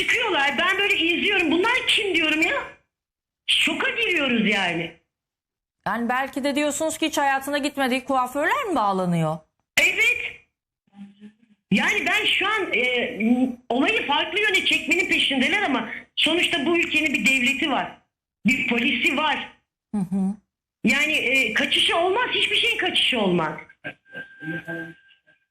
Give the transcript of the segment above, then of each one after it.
çıkıyorlar. Ben böyle izliyorum. Bunlar kim diyorum ya? Şoka giriyoruz yani. Yani belki de diyorsunuz ki hiç hayatına gitmediği kuaförler mi bağlanıyor? Evet. Yani ben şu an e, olayı farklı yöne çekmenin peşindeler ama sonuçta bu ülkenin bir devleti var. Bir polisi var. Yani e, kaçışı olmaz. Hiçbir şeyin kaçışı olmaz.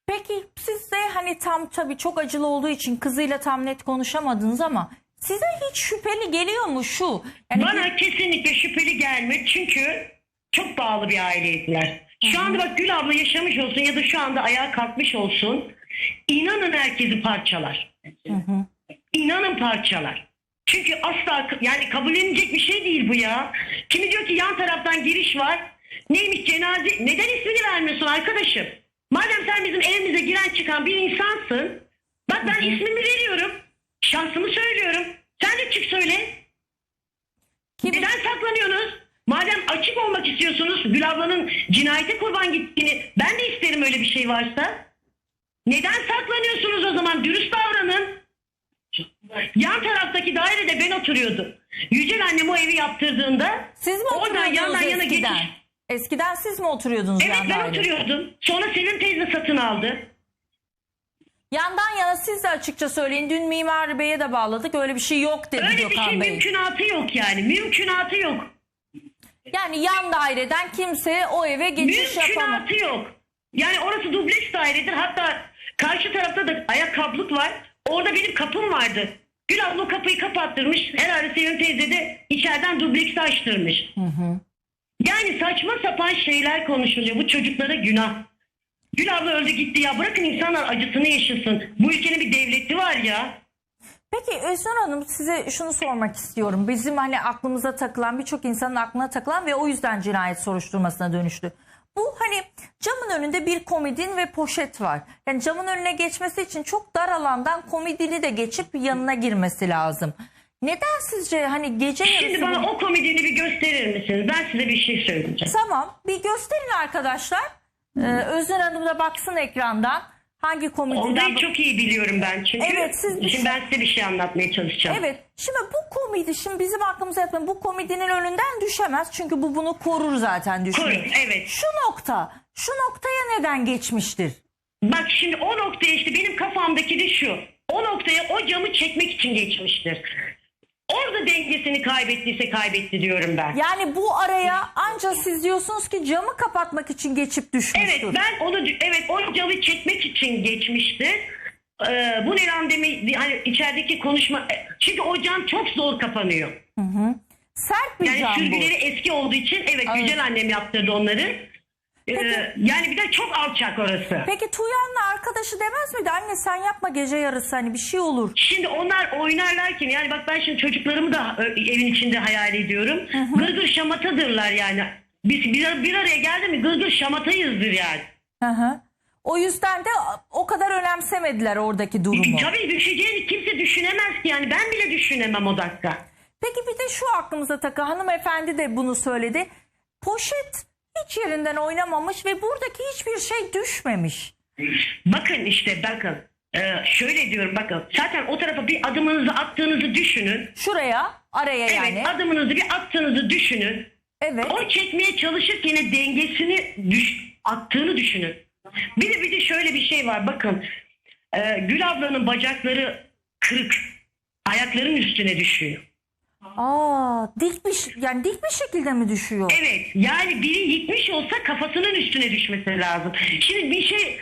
Peki siz de hani tam tabii çok acılı olduğu için kızıyla tam net konuşamadınız ama size hiç şüpheli geliyor mu şu? Yani Bana kesinlikle şüpheli gelmiyor çünkü çok bağlı bir aileydiler. Şu anda bak Gül abla yaşamış olsun ya da şu anda ayağa kalkmış olsun. İnanın herkesi parçalar. İnanın parçalar. Çünkü asla yani kabullenecek bir şey değil bu ya. Kimi diyor ki yan taraftan giriş var. Neymiş cenaze? Neden ismini vermiyorsun arkadaşım? Madem sen bizim evimize giren çıkan bir insansın. Bak ben ismimi veriyorum. Şansımı söylüyorum. Sen de çık söyle. kim, Neden saklanıyorsunuz? Madem açık olmak istiyorsunuz Gül ablanın cinayete kurban gittiğini ben de isterim öyle bir şey varsa. Neden saklanıyorsunuz o zaman? Dürüst davranın. Yan taraftaki dairede ben oturuyordum. Yücel annem o evi yaptırdığında siz mi oradan oturuyordunuz yandan yana eskiden? geçiş. Eskiden siz mi oturuyordunuz Evet yan ben dairede? oturuyordum. Sonra Sevim teyze satın aldı. Yandan yana siz de açıkça söyleyin. Dün Mimar Bey'e de bağladık. Öyle bir şey yok dedi Öyle bir Gökhan şey Bey. mümkünatı yok yani. Mümkünatı yok. Yani yan daireden kimse o eve geçiş yapamaz. Mümkünatı yok. Yani orası dubleks dairedir. Hatta karşı tarafta da ayakkabılık var. Orada benim kapım vardı. Gül abla o kapıyı kapattırmış. Herhalde Sevim teyze de içeriden dubleksi açtırmış. Yani saçma sapan şeyler konuşuluyor. Bu çocuklara günah. Gül abla öldü gitti ya. Bırakın insanlar acısını yaşasın. Bu ülkenin bir devleti var ya. Peki Özgür Hanım size şunu sormak istiyorum. Bizim hani aklımıza takılan birçok insanın aklına takılan ve o yüzden cinayet soruşturmasına dönüştü. Bu hani camın önünde bir komodin ve poşet var. Yani camın önüne geçmesi için çok dar alandan komodini de geçip yanına girmesi lazım. Neden sizce hani gece Şimdi yarısı... bana o komedini bir gösterir misiniz? Ben size bir şey söyleyeceğim. Tamam bir gösterin arkadaşlar. Ee, Özgür Hanım da baksın ekrandan. Hangi komodiden... Olayı çok iyi biliyorum ben çünkü. Evet, siz bir Şimdi ben size bir şey anlatmaya çalışacağım. Evet. Şimdi bu komedi şimdi bizim aklımıza yatmayan bu komedinin önünden düşemez. Çünkü bu bunu korur zaten düşmeyi. Korur, evet. Şu nokta, şu noktaya neden geçmiştir? Bak şimdi o noktaya işte benim kafamdaki de şu. O noktaya o camı çekmek için geçmiştir. Orada dengesini kaybettiyse kaybetti diyorum ben. Yani bu araya ancak siz diyorsunuz ki camı kapatmak için geçip düşmüştür. Evet ben onu evet o camı çekmek için geçmişti. Ee, bu ne lan demi hani içerideki konuşma çünkü o cam çok zor kapanıyor. Sert bir Yani cam bu. sürgüleri eski olduğu için evet, Evet. Yücel annem yaptırdı onları. Ee, yani bir de çok alçak orası. Peki Tuğyan'la arkadaşı demez miydi? Anne sen yapma gece yarısı hani bir şey olur. Şimdi onlar oynarlarken yani bak ben şimdi çocuklarımı da e, evin içinde hayal ediyorum. Gırgır şamatadırlar yani. Biz bir, bir araya geldi mi gırgır şamatayızdır yani. Hı hı. O yüzden de o kadar önemsemediler oradaki durumu. Tabii düşeceğini kimse düşünemez ki yani ben bile düşünemem o dakika. Peki bir de şu aklımıza takı hanımefendi de bunu söyledi. Poşet hiç yerinden oynamamış ve buradaki hiçbir şey düşmemiş. Bakın işte bakın. Ee, şöyle diyorum bakın. Zaten o tarafa bir adımınızı attığınızı düşünün. Şuraya araya Evet yani. adımınızı bir attığınızı düşünün. Evet. O çekmeye çalışırken dengesini düş, attığını düşünün. Bir de bir de şöyle bir şey var bakın. Ee, Gül ablanın bacakları kırık. Ayaklarının üstüne düşüyor. Aa, dik bir yani dik bir şekilde mi düşüyor? Evet yani biri yıkmış olsa kafasının üstüne düşmesi lazım. Şimdi bir şey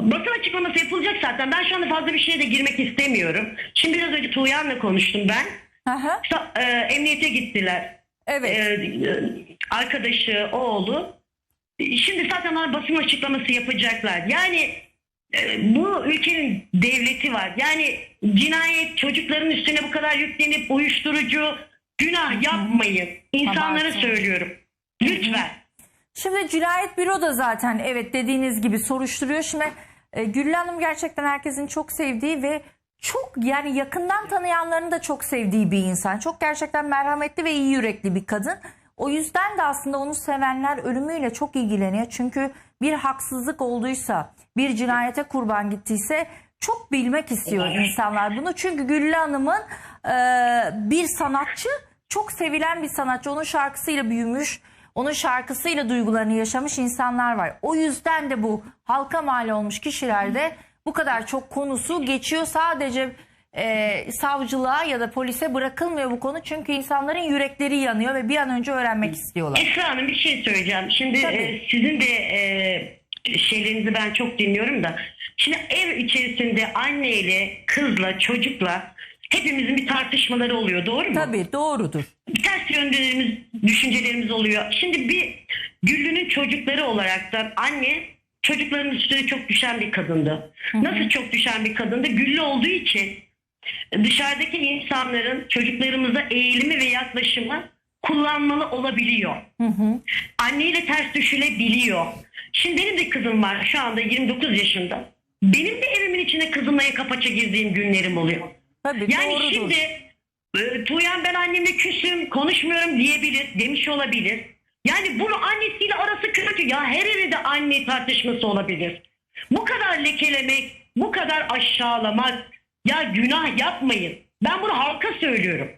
basın açıklaması yapılacak zaten. Ben şu anda fazla bir şeye de girmek istemiyorum. Şimdi biraz önce Tuğyan'la konuştum ben. Hı. Sa- e, emniyete gittiler. Evet. Ee, e, arkadaşı, oğlu. Şimdi zaten onlar basın açıklaması yapacaklar. Yani e, bu ülkenin devleti var. Yani cinayet çocukların üstüne bu kadar yüklenip uyuşturucu günah yapmayın. İnsanlara Abartın. söylüyorum. Lütfen. Şimdi cinayet büro da zaten evet dediğiniz gibi soruşturuyor. Şimdi e, Güllü Hanım gerçekten herkesin çok sevdiği ve çok yani yakından tanıyanların da çok sevdiği bir insan. Çok gerçekten merhametli ve iyi yürekli bir kadın. O yüzden de aslında onu sevenler ölümüyle çok ilgileniyor. Çünkü bir haksızlık olduysa, bir cinayete kurban gittiyse çok bilmek istiyor insanlar bunu. Çünkü Güllü Hanım'ın e, bir sanatçı, çok sevilen bir sanatçı. Onun şarkısıyla büyümüş, onun şarkısıyla duygularını yaşamış insanlar var. O yüzden de bu halka mal olmuş kişilerde bu kadar çok konusu geçiyor. Sadece e, savcılığa ya da polise bırakılmıyor bu konu. Çünkü insanların yürekleri yanıyor ve bir an önce öğrenmek istiyorlar. Esra Hanım bir şey söyleyeceğim. Şimdi Tabii. e, sizin de e, şeylerinizi ben çok dinliyorum da. Şimdi ev içerisinde anneyle, kızla, çocukla hepimizin bir tartışmaları oluyor doğru mu? Tabii doğrudur. Ters yönlerimiz, düşüncelerimiz oluyor. Şimdi bir Güllü'nün çocukları olarak da anne çocukların üstüne çok düşen bir kadındı. Nasıl çok düşen bir kadındı? Güllü olduğu için dışarıdaki insanların çocuklarımıza eğilimi ve yaklaşımı kullanmalı olabiliyor. Anneyle ters düşülebiliyor. Şimdi benim de kızım var şu anda 29 yaşında. Benim de evimin içine kızımla yaka paça girdiğim günlerim oluyor. Tabii Yani doğrudur. şimdi e, Tuğyan ben annemle küsüm konuşmuyorum diyebilir demiş olabilir. Yani bunu annesiyle arası kötü ya her evde anne tartışması olabilir. Bu kadar lekelemek, bu kadar aşağılamak ya günah yapmayın. Ben bunu halka söylüyorum.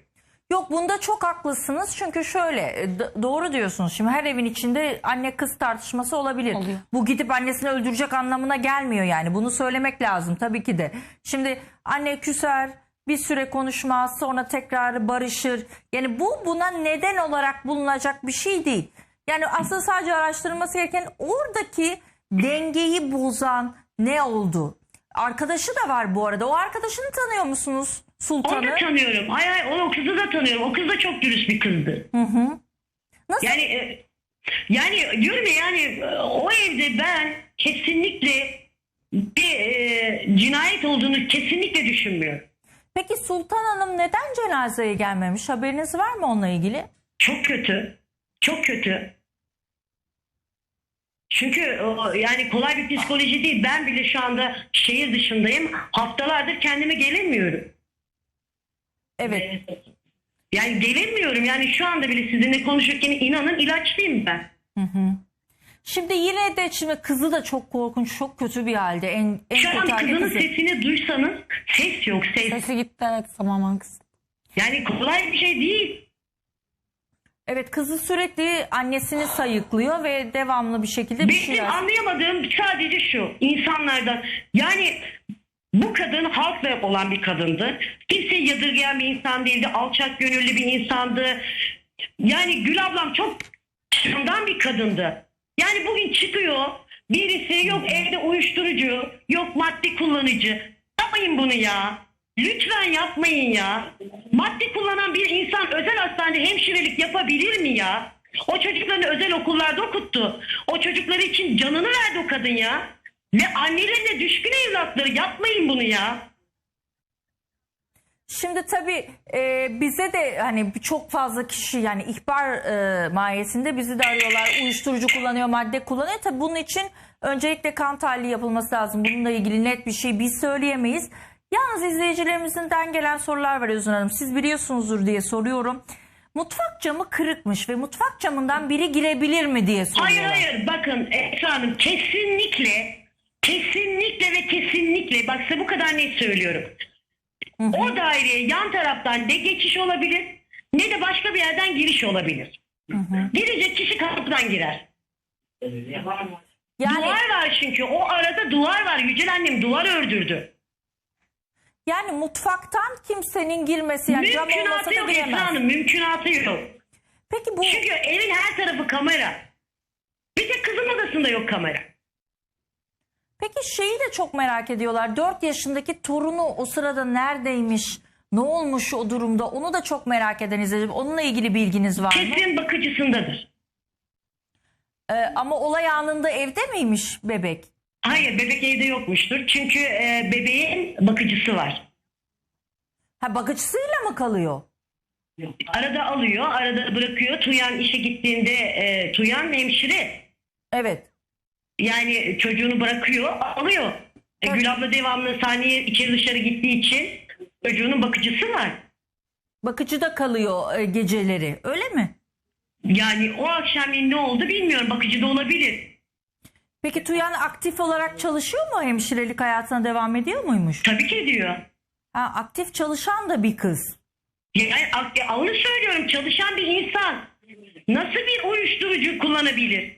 Yok bunda çok haklısınız çünkü şöyle e, d- doğru diyorsunuz. Şimdi her evin içinde anne kız tartışması olabilir. Oluyor. Bu gidip annesini öldürecek anlamına gelmiyor yani. Bunu söylemek lazım tabii ki de. Şimdi anne küser, bir süre konuşmaz, sonra tekrar barışır. Yani bu buna neden olarak bulunacak bir şey değil. Yani aslında sadece araştırılması gereken oradaki dengeyi bozan ne oldu? Arkadaşı da var bu arada. O arkadaşını tanıyor musunuz? Onu da Sultan'ı. tanıyorum. Ay ay o kızı da tanıyorum. O kız da çok dürüst bir kızdı. Nasıl? Yani e, yani diyorum ya yani e, o evde ben kesinlikle bir e, cinayet olduğunu kesinlikle düşünmüyorum. Peki Sultan Hanım neden cenazeye gelmemiş? Haberiniz var mı onunla ilgili? Çok kötü. Çok kötü. Çünkü yani kolay bir psikoloji değil. Ben bile şu anda şehir dışındayım. Haftalardır kendime gelemiyorum. Evet. Yani gelemiyorum. Yani şu anda bile sizinle konuşurken inanın ilaçlıyım ben. Şimdi yine de şimdi kızı da çok korkunç, çok kötü bir halde. En, en Şu an kötü halde kızının kızı. sesini duysanız ses yok ses. Sesi gitti evet tamamen kız. Yani kolay bir şey değil. Evet kızı sürekli annesini sayıklıyor ve devamlı bir şekilde bir Benim şeyler. anlayamadığım sadece şu insanlardan yani bu kadın halkla olan bir kadındı. Kimseyi yadırgayan bir insan değildi. Alçak gönüllü bir insandı. Yani Gül ablam çok çılgın bir kadındı. Yani bugün çıkıyor birisi yok evde uyuşturucu yok madde kullanıcı. Yapmayın bunu ya. Lütfen yapmayın ya. Madde kullanan bir insan özel hastanede hemşirelik yapabilir mi ya? O çocuklarını özel okullarda okuttu. O çocukları için canını verdi o kadın ya. Ve annelerine düşkün evlatları yapmayın bunu ya. Şimdi tabii e, bize de hani çok fazla kişi yani ihbar e, mahiyetinde bizi de arıyorlar. Uyuşturucu kullanıyor, madde kullanıyor. Tabii bunun için öncelikle kan tahlili yapılması lazım. Bununla ilgili net bir şey biz söyleyemeyiz. Yalnız izleyicilerimizden gelen sorular var Özün Hanım. Siz biliyorsunuzdur diye soruyorum. Mutfak camı kırıkmış ve mutfak camından biri girebilir mi diye soruyorlar. Hayır hayır bakın Esra Hanım kesinlikle kesinlikle ve kesinlikle bak size bu kadar net söylüyorum. O daireye yan taraftan ne geçiş olabilir ne de başka bir yerden giriş olabilir. Girecek kişi kapıdan girer. Yani Duvar var çünkü o arada duvar var. Yücel annem duvar ördürdü. Yani mutfaktan kimsenin girmesi yani cam olmasa Mümkünatı da yok Esra giremez. Hanım mümkünatı yok. Peki bu Çünkü evin her tarafı kamera. Bir tek kızın odasında yok kamera. Peki şeyi de çok merak ediyorlar. 4 yaşındaki torunu o sırada neredeymiş? Ne olmuş o durumda? Onu da çok merak eden izleyiciler. Onunla ilgili bilginiz var mı? Kesin bakıcısındadır. Ee, ama olay anında evde miymiş bebek? Hayır bebek evde yokmuştur. Çünkü e, bebeğin bakıcısı var. Ha bakıcısıyla mı kalıyor? Arada alıyor, arada bırakıyor. Tuyan işe gittiğinde e, Tuyan hemşire. Evet. Yani çocuğunu bırakıyor, alıyor. E, Gül abla devamlı sahneye içeri dışarı gittiği için çocuğunun bakıcısı var. Bakıcı da kalıyor e, geceleri. Öyle mi? Yani o akşam ne oldu bilmiyorum. Bakıcı da olabilir. Peki Tuyan aktif olarak çalışıyor mu? Hemşirelik hayatına devam ediyor muymuş? Tabii ki diyor. Ha, aktif çalışan da bir kız. Yani, e, onu söylüyorum çalışan bir insan nasıl bir uyuşturucu kullanabilir?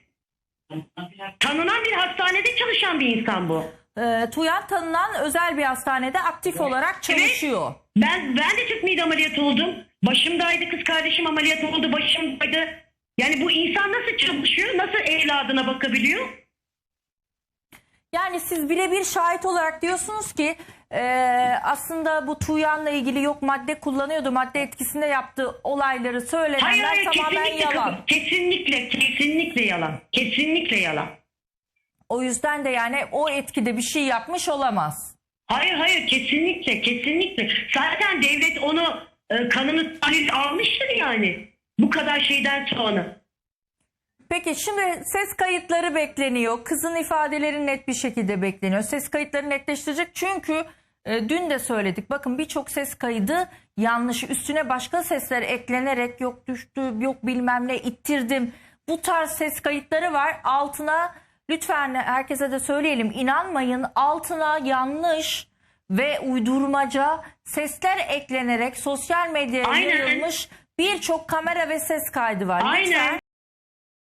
Tanınan bir hastanede çalışan bir insan bu. Ee, Tuyan tanınan özel bir hastanede aktif olarak çalışıyor. Ben ben de tüp mide ameliyatı oldum. Başımdaydı kız kardeşim ameliyat oldu başımdaydı. Yani bu insan nasıl çalışıyor? Nasıl evladına bakabiliyor? Yani siz birebir şahit olarak diyorsunuz ki e, aslında bu Tuyan'la ilgili yok madde kullanıyordu, madde etkisinde yaptığı olayları Hayır söylenenler hayır tamamen kesinlikle yalan. kesinlikle kesinlikle yalan. Kesinlikle yalan. O yüzden de yani o etkide bir şey yapmış olamaz. Hayır hayır kesinlikle kesinlikle. Zaten devlet onu e, kanını tahlil almıştır yani. Bu kadar şeyden sonra. Peki şimdi ses kayıtları bekleniyor. Kızın ifadeleri net bir şekilde bekleniyor. Ses kayıtları netleştirecek çünkü e, dün de söyledik. Bakın birçok ses kaydı yanlış. Üstüne başka sesler eklenerek yok düştü, yok bilmem ne ittirdim. Bu tarz ses kayıtları var. Altına lütfen herkese de söyleyelim. inanmayın altına yanlış ve uydurmaca sesler eklenerek sosyal medyaya Aynen. yayılmış birçok kamera ve ses kaydı var. Aynen. Lütfen